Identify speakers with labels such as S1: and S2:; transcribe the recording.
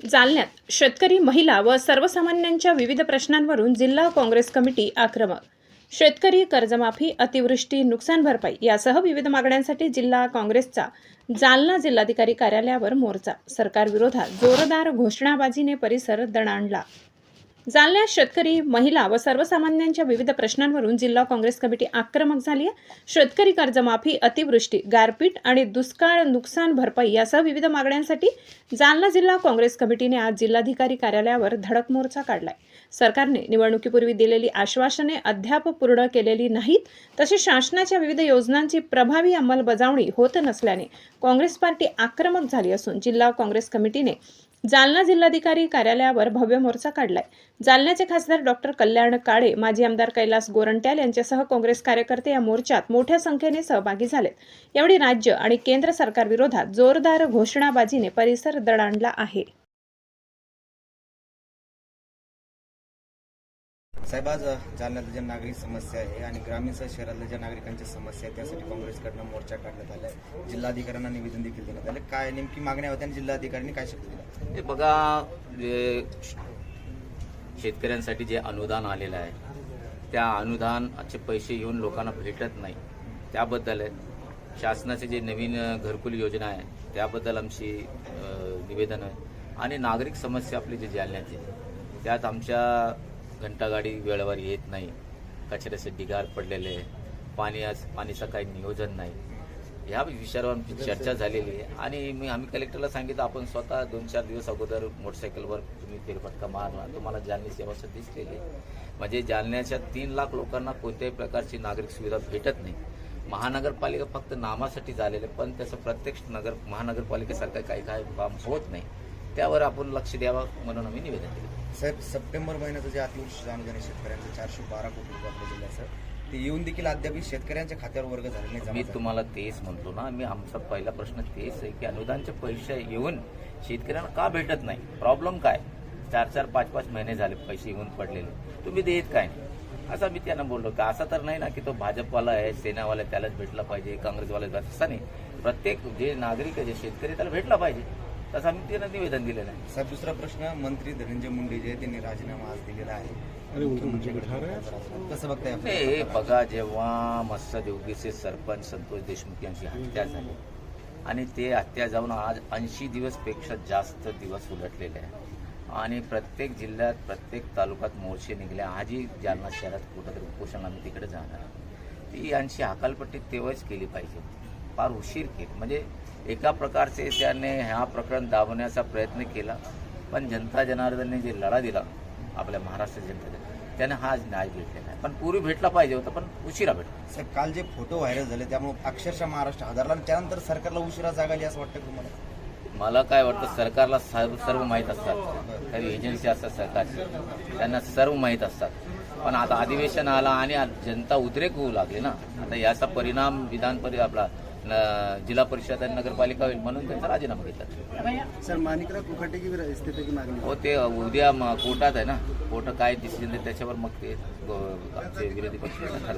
S1: जालन्यात. शेतकरी महिला व सर्वसामान्यांच्या विविध प्रश्नांवरून जिल्हा काँग्रेस कमिटी आक्रमक. शेतकरी कर्जमाफी अतिवृष्टी नुकसान भरपाई यासह विविध मागण्यांसाठी जिल्हा काँग्रेसचा जालना जिल्हाधिकारी कार्यालयावर मोर्चा. सरकारविरोधात जोरदार घोषणाबाजीने परिसर दणाणला. जालन्यात शेतकरी महिला व सर्वसामान्यांच्या विविध प्रश्नांवरून जिल्हा काँग्रेस कमिटी आक्रमक झाली आहे. शेतकरी कर्जमाफी अतिवृष्टी गारपीट आणि दुष्काळ नुकसान भरपाई यासह विविध मागण्यांसाठी जालना जिल्हा काँग्रेस कमिटीने आज जिल्हाधिकारी कार्यालयावर धडक मोर्चा काढलाय. सरकारने निवडणुकीपूर्वी दिलेली आश्वासने अद्याप पूर्ण केलेली नाहीत. तसेच शासनाच्या विविध योजनांची प्रभावी अंमलबजावणी होत नसल्याने काँग्रेस पार्टी आक्रमक झाली असून जिल्हा काँग्रेस कमिटीने जालना जिल्हाधिकारी कार्यालयावर भव्य मोर्चा काढलाय. जालन्याचे खासदार डॉक्टर कल्याण काळे माजी आमदार कैलास गोरंट्याल यांच्यासह काँग्रेस कार्यकर्ते या मोर्चात मोठ्या संख्येने सहभागी झालेत. यावेळी राज्य आणि केंद्र सरकारविरोधात जोरदार घोषणाबाजीने परिसर दणाणला आहे.
S2: साहेब आज जालन्यातल्या ज्या नागरिक समस्या आहे आणि ग्रामीणसह शहरातल्या ज्या नागरिकांच्या समस्या आहे त्यासाठी काँग्रेसकडनं मोर्चा काढण्यात आला आहे जिल्हाधिकाऱ्यांना निवेदन देखील देण्यात आलं काय नेमकी मागण्या होत्या आणि जिल्हाधिकाऱ्यांनी काय शब्द दिला?
S3: हे बघा जे शेतकऱ्यांसाठी जे अनुदान आलेलं आहे त्या अनुदानाचे पैसे येऊन लोकांना भेटत नाही. त्याबद्दल आहे शासनाचे जे नवीन घरकुल योजना आहे त्याबद्दल आमची निवेदन आहे. आणि नागरिक समस्या आपली जी जालन्याची त्यात आमच्या घंटागाडी वेळेवर येत नाही. कचऱ्याचे ढिगार पडलेले आहे. पाणी पाणीचं काही नियोजन नाही. ह्या विषयावर आमची चर्चा झालेली आहे. आणि मी आम्ही कलेक्टरला सांगितलं आपण स्वतः दोन चार दिवस अगोदर मोटरसायकलवर तुम्ही फेरफटका मारला. तुम्हाला जालनी सेवा दिसलेली आहे. म्हणजे जालन्याच्या तीन लाख लोकांना कोणत्याही प्रकारची नागरिक सुविधा भेटत नाही. महानगरपालिका फक्त नामासाठी झालेले पण त्याचं प्रत्यक्ष नगर महानगरपालिकेसारखं काही काही काम होत नाही. त्यावर आपण लक्ष द्यावं म्हणून आम्ही निवेदन दिलं
S2: साहेब सप्टेंबर महिन्याचं जे अतिवृष्टी अनुदान आहे शेतकऱ्यांचं चारशे बारा कोटी रुपये आपल्या जिल्ह्याचं ते येऊन देखील अद्याप शेतकऱ्यांच्या खात्यावर वर्ग झाले नाही जमा
S3: मी
S2: झाले.
S3: तुम्हाला तेच म्हणतो ना मी आमचा पहिला प्रश्न तेच आहे की अनुदानचे पैसे येऊन शेतकऱ्यांना का भेटत नाही? प्रॉब्लेम काय? चार चार पाच पाच महिने झाले पैसे येऊन पडलेले. तुम्ही देत काय नाही? असं मी त्यांना बोललो की असं तर नाही ना की तो भाजपवाला आहे सेनावाला आहे, त्यालाच भेटला पाहिजे काँग्रेसवाला आहे, असं नाही. प्रत्येक जे नागरिक आहे जे शेतकरी आहे, त्याला भेटला पाहिजे. तसं आम्ही त्यांना निवेदन दिलेलं आहे.
S2: साहेब दुसरा प्रश्न मंत्री धनंजय मुंडे जे त्यांनी राजीनामा आज दिलेला आहे. कसं बघताय?
S3: नाही हे बघा जेव्हा मत्स्यदेवगीचे सरपंच संतोष देशमुख यांची हत्या झाली आणि ते हत्या जाऊन आज ऐंशी दिवसपेक्षा जास्त दिवस उलटलेले आहे आणि प्रत्येक जिल्ह्यात प्रत्येक तालुक्यात मोर्चे निघले आजही जालना शहरात कुठंतरी उपोषण आम्ही तिकडे जाणार. ती यांची हकालपट्टी तेव्हाच केली पाहिजे. फार उशीर केली. म्हणजे एका प्रकारचे त्याने ह्या प्रकरण दाबवण्याचा प्रयत्न केला पण जनता जनार्दनने जे लढा दिला आपल्या महाराष्ट्र जनतेने त्याने हा आज न्याय भेटलेला आहे पण पूर्वी भेटला पाहिजे होता पण उशिरा भेटला.
S2: साहेब काल जे फोटो व्हायरल झाले त्यामुळे अक्षरशः महाराष्ट्र हादरला त्यानंतर सरकारला उशिरा जाग आली असं वाटतं तुम्हाला?
S3: मला काय वाटतं सरकारला सर्व सर्व माहीत असतात. काही एजन्सी असतात सरकारची त्यांना सर्व माहीत असतात. पण आता अधिवेशन आला आणि जनता उद्रेक होऊ लागली ना. आता याचा परिणाम विधान परि आपला जिल्हा परिषद आणि नगरपालिका होईल म्हणून त्यांचा राजीनामा घेतला
S4: सर माणिकराव कुकाटे की मागणी.
S3: हो ते उद्या कोर्टात आहे ना. कोर्ट काय डिसिजन त्याच्यावर मग ते विरोधी पक्ष ठरवणार